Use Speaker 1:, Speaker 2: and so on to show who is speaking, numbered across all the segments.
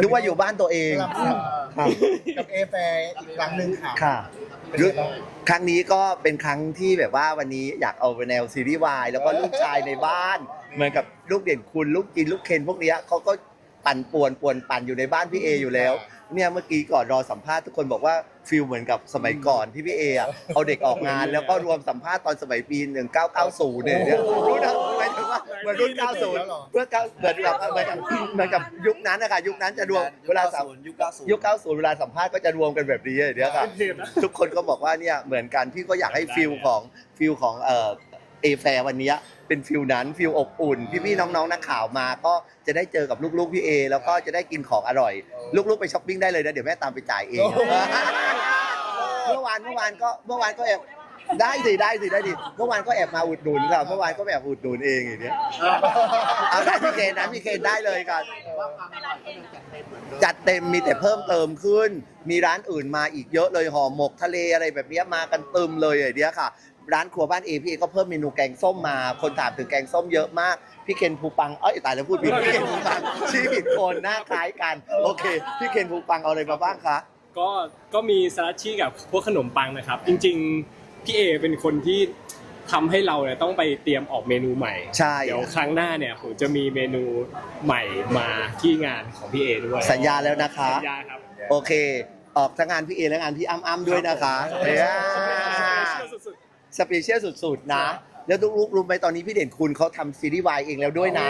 Speaker 1: นึกว่าอยู่บ้านตัวเอง
Speaker 2: สลับ
Speaker 1: ครับ
Speaker 2: กับเอแฟอีกครั้งหนึ่งค่ะ
Speaker 1: ค่ะ
Speaker 2: เป็นไงบ้าง
Speaker 1: ครั้งนี้ก็เป็นครั้งที่แบบว่าวันนี้อยากเอาไปแนวซีรีส์วายแล้วก็ลูกชายในบ้าน เหมือนกับลูกเด่นคุณลูกกินลูกเคนพวกเนี้ยเขาก็ปั่นป่วนป่วนปั่นอยู่ในบ้านพี่เออยู่แล้ว เนี่ยเมื่อกี้ก่อนรอสัมภาษณ์ทุกคนบอกว่าฟิลเหมือนกับสมัยก่อนที่พี่เออะเอาเด็กออกงานแล้วก็รวมสัมภาษณ์ตอนสมัยปี 1990เนี่ยเนี่ยรู้นะหมายถึงว่าเหมือนรุ่น 90 เพื่อเก้าเหมือนกับเหมือนกับเหมือนกับยุคนั้นนะคะยุคนั้นจะรวมเวลาสัม
Speaker 3: ยุคเก้าศูนย์
Speaker 1: ยุค 90 เวลาสัมภาษณ์ก็จะรวมกันแบบนี้เดี๋ยวค่ะทุกคนก็บอกว่าเนี่ยเหมือนกันพี่ก็อยากให้ฟิลของฟิลของเอ่อเอแฟวันเนี้ยเป็นฟิลนั้นฟิลอบอุ่น พี่ๆน้องๆนักข่าวมา ก็จะได้เจอกับลูกๆพี่เอ แล้วก็จะได้กินของอร่อย ลูกๆไปช้อปปิ้งได้เลยนะเดี๋ยวแม่ตามไปจ่ายเอง เมื่อวานเมื่อวานก็เมื่อวานก็แอบ ได้สิได้สิได้ดิเมื่อวานก็แอบมาอุดหนุนค่ะเมื่อวานก็แอบอุดหนุนเองอย่างเนี้ยเอาได้พี่เคนนะพี่เคนได้เลยกันจัดเต็มมีแต่เพิ่มเติมขึ้น มีร้านอื่นมาอีกเยอะเลยห่อหมกทะเลอะไรแบบเนี้ยมากันตึมเลยอย่างเนี้ยค่ะ ร้านครัวบ้านเอพี่เอก็เพิ่มเมนูแกงส้มมา คนถามถึงแกงส้มเยอะมากพี่เคนภูปังเอ้ยตายแล้วพูดผิดพี่เคนภูปังชื่อผิดคนหน้าคล้ายกัน โอเคพี่เคนภูปังเอาอะไรมาบ้างคะ
Speaker 4: ก็ก็มีสลัดชี่กับพวกขนมปังนะครับ จริง ๆ พี่เอเป็นคนที่ทำให้เราเนี่ยต้องไปเตรียมออกเมนูใหม่
Speaker 1: ใช่
Speaker 4: เดี๋ยวครั้งหน้าเนี่ยผมจะมีเมนูใหม่มาที่งานของพี่เอด้วย
Speaker 1: สัญญาแล้วนะคะ
Speaker 4: สัญญาครับ
Speaker 1: โอเค ออกทั้งงานพี่เอและงานพี่อ้ำอ้ำด้วยนะคะเย้
Speaker 4: สุด
Speaker 1: สเปเชียลสุดๆนะ แล้วลูกๆรู้ไหมตอนนี้พี่เด่นคุณเขาทำซีรีส์วายเองแล้วด้วยนะ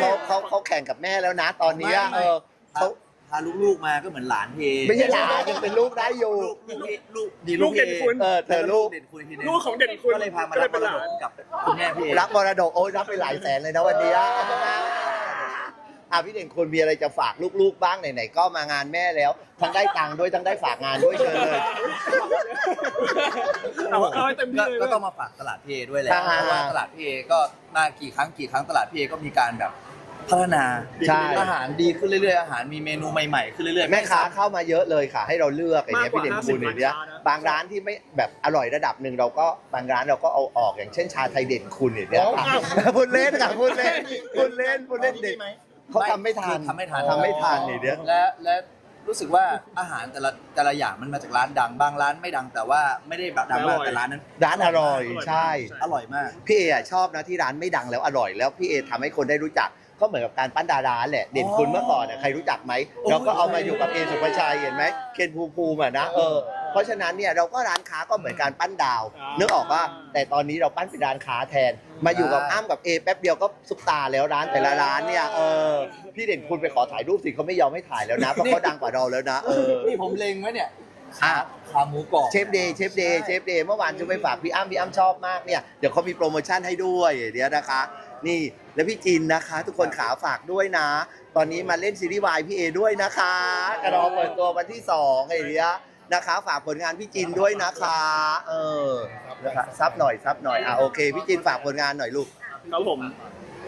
Speaker 1: เขาเขาเขาแข่งกับแม่แล้วนะ ตอนเนี้ยเออเขา
Speaker 3: พาลูกๆมาก็เหมือนหลานเพ
Speaker 1: ไม่ใช่หลานยังเป็นลูกได้อยู่
Speaker 3: ลูกลูกลูกดี
Speaker 4: ลูกเด่นคุณ
Speaker 1: เออเธอลูก
Speaker 3: เด่นคุณที
Speaker 4: ๆ
Speaker 3: นึง
Speaker 4: ลูกของเด่นคุณ
Speaker 3: ก็เลยพามา
Speaker 4: ก็เล
Speaker 3: รั
Speaker 4: ย
Speaker 3: บม
Speaker 4: เป็น
Speaker 3: ร
Speaker 4: หลา
Speaker 3: ด
Speaker 4: น
Speaker 3: กกับคุณแม่พี่เอ
Speaker 1: รับมรดกโอ้ยรับไปหลายแสนเลยนะวันเนี้ยอะพี่เด่นคุณมีอะไรจะฝากลูกๆบ้างไหนๆก็มางานแม่แล้ว ทั้งได้ตังค์ด้วยทั้งได้ฝากงานด้วยเชิญเลย
Speaker 4: เอาเอาให้เต็มที่
Speaker 3: ก็
Speaker 4: เลย
Speaker 3: ก็ต้องมาฝากตลาดพี่เอด้วยแหละ
Speaker 1: อ่า
Speaker 3: เพราะว่าตลาดพี่เอก็มากี่ครั้งกี่ครั้งตลาดพี่เอก็มีการแบบ พัฒนา
Speaker 1: ใช่
Speaker 3: อาหารดีขึ้นเรื่อยๆอาหารมีเมนูใหม่ๆขึ้นเรื่อยๆ
Speaker 1: แม่ค้าเข้ามาเยอะเลยค่ะ ให้เราเลือกอย่างเงี้ย
Speaker 4: มากกว่า
Speaker 1: พี่เด่นคุณ
Speaker 4: 50
Speaker 1: อย่างเงี้ย
Speaker 4: ร้านค้านะ
Speaker 1: บางร้านที่ไม่แบบอร่อยระดับหนึ่งเราก็บางร้านเราก็เอาออกอย่างเช่นชาไทยเด่นคุณอย่างเงี้ยค่ะพูดเล่นค่ะพูดเล่นพูดเล่นพูดเล่นเด็ก
Speaker 2: ไหม
Speaker 1: เขาทำไม่ทัน
Speaker 3: ทำไม่ทัน
Speaker 1: ทำไม่ทันอย่างเงี้ย
Speaker 3: และและรู้สึกว่าอาหารแต่ละแต่ละอย่างมันมาจากร้านดัง บางร้านไม่ดังแต่ว่าไม่ได้แบบดังมากแต่ร้านนั้น
Speaker 1: ร้านอร่อยใช่
Speaker 3: อร่อยมาก
Speaker 1: พี่เออะชอบนะที่ร้านไม่ดังแล้วอร่อยแล้วพี่เอทำให้คนได้รู้จัก ก็เหมือนกับการปั้นดาราแหละเด่นคุณเมื่อก่อนอะใครรู้จักไหม
Speaker 3: โอ้ย
Speaker 1: เราก็เอามาอยู่กับเอสุภาชัยเห็นไหมเคนภูมิภูมิอะนะเออเพราะฉะนั้นเนี่ยเราก็ร้านค้าก็เหมือนการปั้นดาว
Speaker 4: อ่านึ
Speaker 1: นึกออกว่าแต่ตอนนี้เราปั้นเป็นร้านค้าแทน มาอยู่กับอ้ำกับเอแป๊บเดียวก็ซุปตาแล้วร้านแต่ละร้านเนี่ยเออพี่เด่นคุณไปขอถ่ายรูปสิเขาไม่ยอมให้ถ่ายแล้วนะเพราะเขาดังกว่าเราแล้วนะเออ
Speaker 3: นี่ผมเล็งไว้เนี่ย
Speaker 1: อะ
Speaker 3: ขาหมูกรอบ
Speaker 1: เชฟเดย์เชฟเดย์เชฟเดย์เมื่อวานจะไปฝากพี่อ้ำพี่อ้ำชอบมากเนี่ยเดี๋ยวเขามีโปรโมชั่นให้ด้วยเดี๋ยวนะคะ นี่แล้วพี่จินนะคะ ทุกคนขาฝากด้วยนะ ตอนนี้มาเล่นซีรีส์วายพี่เอด้วยนะคะกระดองเปิดตัววันที่สองไอ้เนี้ยนะคะ ฝากผลงานพี่จินด้วยนะคะ เออนะคะซับหน่อยซับหน่อยอะโอเคพี่จินฝากผลงานหน่อยลูก
Speaker 5: ครับผม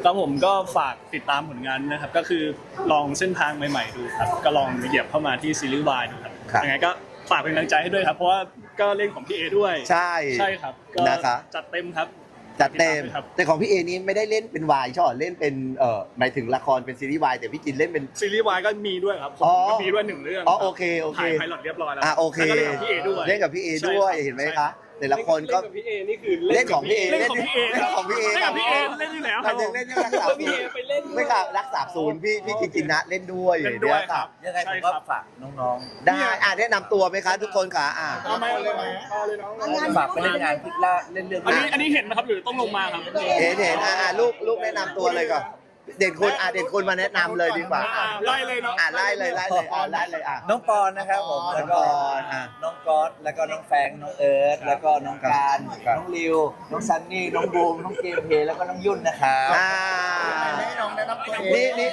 Speaker 5: ครับผมก็ฝากติดตามผลงานนะครับ ก็คือลองเส้นทางใหม่ๆดูครับ ก็ลองเหยียบเข้ามาที่ซีรีส์วายดูครับ
Speaker 1: ครับ
Speaker 5: ยังไงก็ฝากเป็นกำลังใจให้ด้วยครับ เพราะว่าก็เล่นของพี่เอด้วย
Speaker 1: ใช่
Speaker 5: ใช่ครับก็
Speaker 1: นะคะ
Speaker 5: จัดเต็มครับ
Speaker 1: จัดเต็ม
Speaker 5: ครับ
Speaker 1: แต่ของพี่เอนี้ไม่ได้เล่นเป็นวายใช่หรอเล่นเป็นเอ่อหมายถึงละครเป็นซีรีส์วายแต่พี่จินเล่นเป็น
Speaker 5: ซีรีส์วายก็มีด้วยครับ
Speaker 1: อ๋อ
Speaker 5: ก็มีด้วยหนึ่งเรื่อง
Speaker 1: อ๋อโอเคโอเค
Speaker 5: ถ่ายไพลอตเรียบร้อยแล้ว
Speaker 1: อะโอเค
Speaker 5: แล้วก็เล่นกับพี่เอด้วย
Speaker 1: เล่นกับพี่เอด้วยเห็นไหมคะ แต่ละคนก็
Speaker 4: เล่กับพี่เอนี่คือ
Speaker 1: เล่นของพี่เอ
Speaker 5: เล่นของพี่เอ
Speaker 1: เล่นของพี่เอ
Speaker 5: เล่นกับพี่เอเล่นอยู่แล้วค
Speaker 1: มั
Speaker 5: รั
Speaker 1: น
Speaker 5: บ
Speaker 1: ยังเล่นยังรักษา
Speaker 4: พี่เอไปเล่นด้วย
Speaker 1: ไม่กับรักษาศูนย์พี่พี่จินจินะเล่นด้วย
Speaker 5: เล่นด้วยครับ
Speaker 3: ยังไงผ
Speaker 5: ใช่
Speaker 3: ม
Speaker 5: ค
Speaker 3: ก็
Speaker 5: รับ
Speaker 3: ฝากน้อง
Speaker 1: ได้อะแนะนำตัวไหมคะทุกคนค่ะอะ
Speaker 4: เอาไหมเอาเลยไหมเอาเลยน้อง
Speaker 3: ๆฝากไปเล่นงานพิกล่าเล่นเรื่อง
Speaker 5: อันนี้อันนี้เห็นนะครับหรือต้องลงมาครับ
Speaker 1: เห็นเห็นอะอะลูกลูกแนะนำตัวเลยก่อน เด่นคุณอะเด่นคุณมาแนะนำเลยดีกว่า
Speaker 5: อะไล่เลยเนาะ
Speaker 1: อะไล่เลยไล่เลยอะไล่เลยอะ
Speaker 3: น้องปอนนะครับผม
Speaker 1: น้
Speaker 3: แล้
Speaker 1: อง
Speaker 3: ว
Speaker 1: ป
Speaker 3: ก็
Speaker 1: อนอะ
Speaker 3: น้องก๊อตแล้วก็น้องแฟงน้องเอิร์ธแล้วก็น้องการ
Speaker 1: ครับ
Speaker 3: น้องริว น้องซันนี่น้องบูมน้องเกมเพลย์แล้วก็น้องยุ่นนะครับ
Speaker 1: อ่า
Speaker 2: ให้น้องแนะนำตัวเอง
Speaker 1: นี่นี่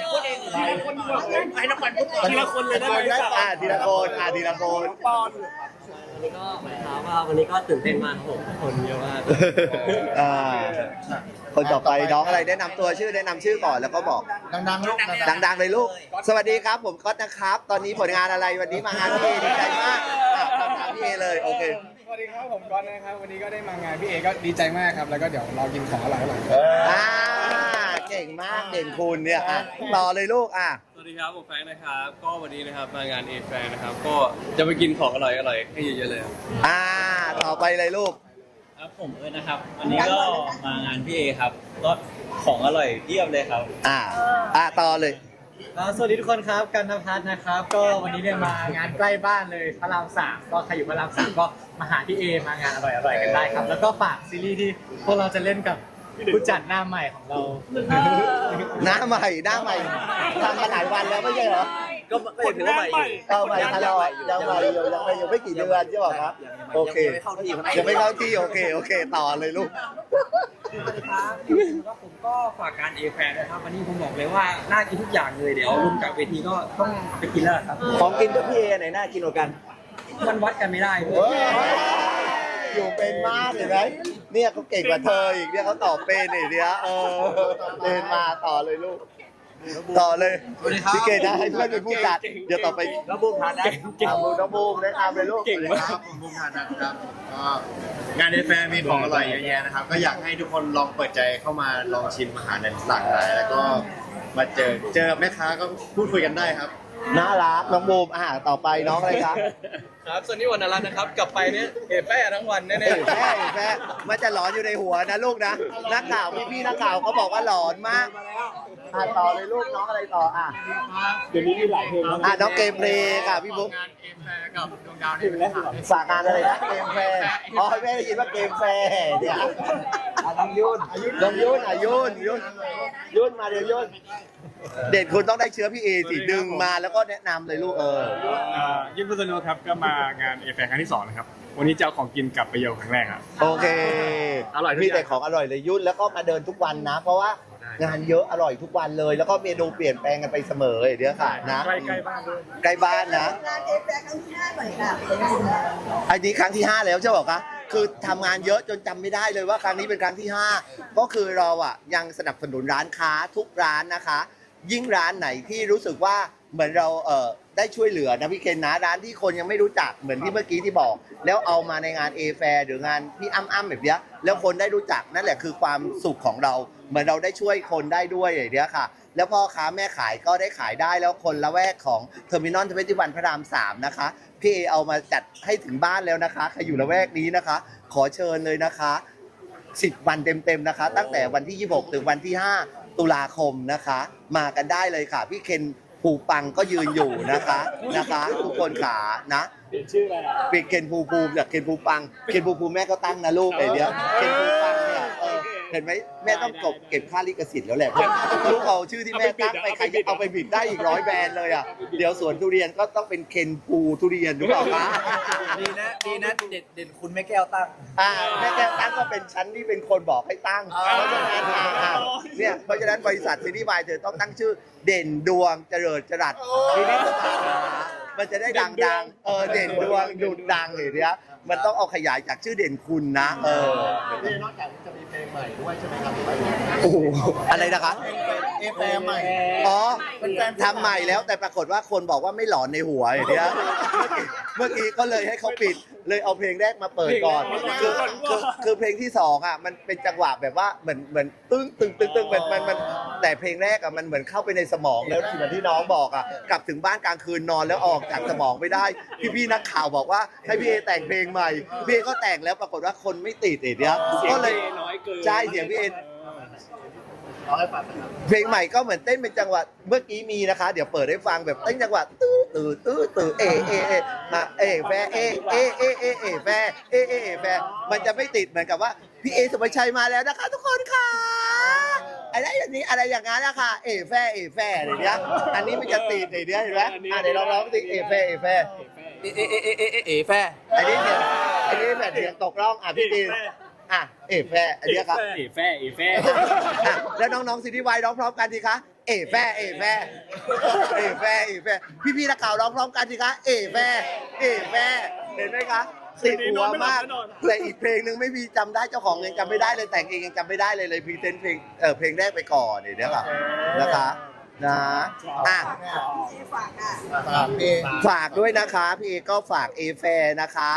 Speaker 5: ให้นักปั่นทีละคนเลยได้ไหมครับ
Speaker 1: อะทีละคนอะทีละคน
Speaker 5: ปอน
Speaker 6: วันนี้ก็หมายความว่าวันนี้ก็ตื่นเต้นมากครับผมคนเยอะมาก
Speaker 1: อ่าคนต่อไปน้องอะไรแนะนำตัวชื่อแนะนำชื่อก่อนแล้วก็บอก
Speaker 2: ดังๆลูกดัง
Speaker 1: ดังๆเลยลูก สวัสดีครับ ผมก๊อตนะครับ ตอนนี้ผลงานอะไรวันนี้มางานพี่เอดีใจมากอะถามพี่เอเลย โอเค
Speaker 4: สวัสดีครับผมก๊อตนะครับวันนี้ก็ได้มางานพี่เอก็ดีใจมากครับ แล้วก็เดี๋ยวเรากินของอร่อยๆ
Speaker 1: อ่าเเก่งมากเด่นคุณเนี่ยอะต่อเลยลูกอะ
Speaker 7: ส วัสดีครับผมแฟรงค์นะครับ ก็วันนี้นะครับมางานเอแฟนนะครับ ก็จะไปกินของอร่อยอร่อยๆให้เยอะๆเลยครับ
Speaker 1: อ่า ต่อไปเลยลูก
Speaker 8: ครับผมเอิร์ธนะครับ วันนี้ก็มางานพี่เอครับ ก็ของอร่อยเพียบเลยครับ
Speaker 1: อ่า อ่าต่อเลย
Speaker 9: สวัสดีทุกคนครับกันนพัฒน์นะครับ ก็วันนี้เนี่ยมางานใกล้บ้านเลยพระรามสามก็ใครอยู่พระรามสามก็มาหาพี่เอมางานอร่อยๆกันได้ครับ แล้วก็ฝากซีรีส์ที่พวกเราจะเล่นกับ ผู้จัดหน้าใหม่ของเรา
Speaker 1: หน้าใหม่หน้าใหม่ทำมาหลายวันแล้วไม่ใช่เหรอ
Speaker 3: ก็ก็ยังถือว่าใหม่อยู่
Speaker 1: เอาใหม่ตลอดยังใหม่อยู่ยังใหม่อยู่ไม่กี่เดือนใช่ป่ะครับ โอเค
Speaker 3: ยังไม่เข้าที่ครับ
Speaker 1: ยังไม่เข้าที่โอเคโอเค ต่อเลยลูก
Speaker 6: ครับแล้วผมก็ฝากการเอแฟนนะครับวันนี้ผมบอกเลยว่าน่ากินทุกอย่างเลยเดี๋ยวลงจากเวทีก็ต้องไปกินแล้วครับ
Speaker 3: ของกินกับพี่เอไหนน่ากินกว่ากัน
Speaker 6: มันวัดกันไม่ได้เลย
Speaker 1: อยู่เป็นมากเห็นไหม เนี่ยเขาเก่งกว่าเธออีกเนี่ยเขาตอบเป็นอีกเนี่ยเออเดินมาต่อเลยลูก ต่อเลย
Speaker 3: สวัสดีครับ
Speaker 1: พี่เกดนะให้เพื่อนเป็นผู้จัด เดี๋ยวต่อไป
Speaker 3: แล้วบูมทานนะ
Speaker 1: ตามบูน้องบูมนะครับเลยลูก
Speaker 4: เก่งมาก
Speaker 2: ครับผมภูมิธานะครับก็งานเอแฟนมีของอร่อยเยอะแยะนะครับ ก็อยากให้ทุกคนลองเปิดใจเข้ามาลองชิมอาหารในหลากหลายแล้วก็มาเจอเจอกับแม่ค้าก็พูดคุยกันได้ครับ
Speaker 1: น่ารักน้องบูมอ่าต่อไปน้องอะไรครับ
Speaker 7: ครับส่วนนี้วันนรัตน์นะครับ กลับไปเนี่ยเอแป้ทั้งวันแน่
Speaker 1: เอ้ยแม่แม่มันจะหลอนอยู่ในหัวนะลูกนะนักข่าวพี่ๆนักข่าวเขาบอกว่าหลอนมากอะต่อเลยลูกน้องอะไรต่ออะ
Speaker 4: เดี๋ยวนี้มีหลายเพลงแล้ว
Speaker 1: อะน้องเกมเพลย์ค่ะพี่บุ๊กฝากงานอะไรนะเกมแฟร์อ๋อแม่ได้ยินว่าเกมแฟร์เนี่ยอะน้องยุ่นน้องยุ่นอะยุ่นยุ่นยุ่นมาเดี๋ยวยุ่น เด่นคุณต้องได้เชื้อพี่เอสิดึงมาแล้วก็แนะนำเลยลูกเออ
Speaker 5: ยินพุทธนุครับก็มางานเอแฟครั้งที่สองนะครับ วันนี้จะเอาของกินกลับไปเยาครั้งแรกครับ
Speaker 1: โอเค
Speaker 5: อร่อยทุก
Speaker 1: มี
Speaker 5: อย่าง
Speaker 1: แต่ของอร่อยเลยยุ่นแล้วก็มาเดินทุกวันนะ เพราะว่างานเยอะอร่อยทุกวันเลย แล้วก็เมนูเปลี่ยนแปลงกันไปเสมอเดี๋ยวค่ะนะ
Speaker 5: ใกล้ใกล้บ้านด้วย
Speaker 1: ใกล้บ้านนะ
Speaker 10: งานเอฟแฟครั้งที่ห้าหน่อยค่ะ
Speaker 1: อันนี้ครั้งที่ 5 แล้วใช่บอกคะ คือทำงานเยอะจนจำไม่ได้เลยว่าครั้งนี้เป็นครั้งที่ 5 ก็คือเราอะยังสนับสนุนร้านค้าทุกร้านนะคะ ยิ่งร้านไหนที่รู้สึกว่าเหมือนเราเออได้ช่วยเหลือนะพี่เคนนะร้านที่คนยังไม่รู้จักเหมือนที่เมื่อกี้ที่บอก แล้วเอามาในงานเอแฟหรืองานพี่อ้ำอ้ำแบบเนี้ยแล้วคนได้รู้จักนั่นแหละคือความสุขของเรา เหมือนเราได้ช่วยคนได้ด้วยอย่างเนี้ยค่ะ แล้วพ่อค้าแม่ขายก็ได้ขายได้แล้วคนละแวกของเทอร์มินอลทเวนตี้วันพระรามสามนะคะพี่เอเอามาจัดให้ถึงบ้านแล้วนะคะใครอยู่ละแวกนี้นะคะ ขอเชิญเลยนะคะ10วันเต็มๆนะคะ ตั้งแต่วันที่ 26 ถึงวันที่ 5 ตุลาคมนะคะ มากันได้เลยค่ะ พี่เคนภูปังก็ยืนอยู่นะคะนะคะ ทุกคนขานะ
Speaker 4: เปลี่ยนชื่ออะไรอะ
Speaker 1: เป็นเคนภูภูมิจากเคนภูปัง เคนภูภูมิแม่ก็ตั้งนะลูกไอเดียวเคนภูปัง เนี่ยเออเห็นไหมแม่ต้องกบเก็บค่าลิขสิทธิ์แล้วแหละลูกเอาชื่อที่แม่ตั้งไปใครจะเอาไปบิดได้อีกร้อยแบรนด์เลยอะเดี๋ยวสวนทุเรียนก็ต้องเป็นเคนภูทุเรียนหรือเปล่าคะ
Speaker 3: ดีนะดีนะเด็ดเด่นคุณแม่แก้วตั้ง
Speaker 1: อ่าแม่แก้วตั้งก็เป็นชั้นที่เป็นคนบอกให้ตั้ง
Speaker 3: อ๋อ
Speaker 1: เพราะฉะนั้นอ่าอ่าเนี่ยเพราะฉะนั้นบริษัทซีรีส์วายเธอต้องตั้งชื่อเด่นดวงเจริญจรัสทีนี้สถานะ มันจะได้ดังๆเออเด่นดวงดุดดังอย่างเนี้ยมันต้องเอาขยายจากชื่อเด่นคุณนะ เออ
Speaker 2: นอกจากจะมีเพลงใหม่ด้วยใช่ไหมครับ
Speaker 1: โอ้โหอะไรนะคะ
Speaker 2: เอแฟใหม่
Speaker 1: อ๋อทำใหม่แล้วแต่ปรากฏว่าคนบอกว่าไม่หลอนในหัวอย่างเนี้ย เมื่อกี้ก็เลยให้เขาปิดเลยเอาเพลงแรกมาเปิดก่อนคือคือคือเพลงที่สองอะมันเป็นจังหวะแบบว่าเหมือนเหมือนตึ้งตึ้งตึ้งตึ้งมันมันมันแต่เพลงแรกอะมันเหมือนเข้าไปในสมองแล้วเหมือนที่น้องบอกอะกลับถึงบ้านกลางคืนนอนแล้วออกจากสมองไม่ได้พี่พี่ๆนักข่าวบอกว่าให้พี่เอแต่งเพลงใหม่พี่เอก็แต่งแล้วปรากฏว่าคนไม่ติดไอ้เนี้ยก็เลย
Speaker 4: น้อยเกิน
Speaker 1: ใช่เสียงพี่เอ
Speaker 2: ร้องให้ฟังนะครับ
Speaker 1: เพลงใหม่ก็เหมือนเต้นเป็นจังหวะเมื่อกี้มีนะคะ เดี๋ยวเปิดให้ฟังแบบเต้นจังหวะตื้อ ตื้อตื้อตื้อเอเอเอมาเอแฟเอเอเอเอเอแฟเอเอเอแฟมันจะไม่ติดเหมือนกับว่าพี่เอสุภาชัยมาแล้วนะคะ ทุกคนค่ะอะไรอย่างนี้อะไรอย่างนั้นนะคะเอแฟเอแฟอะไรเนี้ยอันนี้มันจะติดไอ้เนี้ยเห็นไหมอะเดี๋ยวเราร้องสิเอแฟเอแฟ
Speaker 3: เอเอเอเอเอเอเอแฟ
Speaker 1: อันนี้เนี่ยอันนี้แบบเสียงตกร่องอะพี่ตีนอะเอแฟอันเนี้ยครับ
Speaker 4: เอแฟเอแฟ
Speaker 1: อะแล้วน้องๆซีรีส์วายร้องพร้อมกันสิคะ เอแฟเอแฟเอแฟเอแฟพี่ๆนักข่าวร้องพร้อมกันสิคะเอแฟเอแฟเห็นไหมคะติดหัวมากแต่อีกเพลงหนึ่งไม่มีจำได้เจ้าของยังจำไม่ได้เลยแต่งเองยังจำไม่ได้เลยเลยพรีเซนต์เพลงเออเพลงแรกไปก่อนเดี๋ยวค่ะนะคะนะอะ
Speaker 10: ฝากค่ะ
Speaker 2: ฝากเอ
Speaker 1: ฝากด้วยนะคะ พี่เอก็ฝากเอแฟนะคะ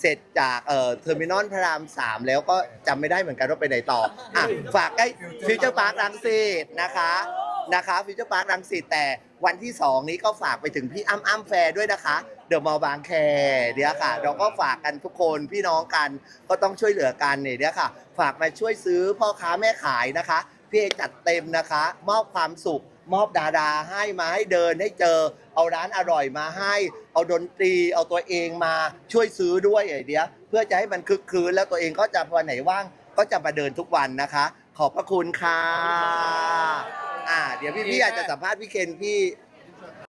Speaker 1: เสร็จจากเอ่อเทอร์มินอลพระรามสามแล้วก็จำไม่ได้เหมือนกันว่าไปไหนต่ออะฝากใกล้ฟิวเจอร์พาร์ครังสิตนะคะ นะคะฟิวเจอร์พาร์ครังสิตแต่วันที่ 2 นี้ก็ฝากไปถึงพี่อ้ำอ้ำแฟร์ด้วยนะคะ เดอะมอลล์บางแคเดี๋ยวค่ะ เราก็ฝากกันทุกคนพี่น้องกันก็ต้องช่วยเหลือกันเนี่ยเดี๋ยวค่ะ ฝากมาช่วยซื้อพ่อค้าแม่ขายนะคะพี่เอจัดเต็มนะคะ มอบความสุข มอบดาราให้มาให้เดินให้เจอ เอาร้านอร่อยมาให้ เอาดนตรี เอาตัวเองมาช่วยซื้อด้วยไอเดียเพื่อจะให้มันคึกคืนแล้วตัวเองก็จะวันไหนว่างก็จะมาเดินทุกวันนะคะ ขอบพระคุณค่ะ อ่า เดี๋ยวพี่พี่อาจจะสัมภาษณ์พี่เคนพี่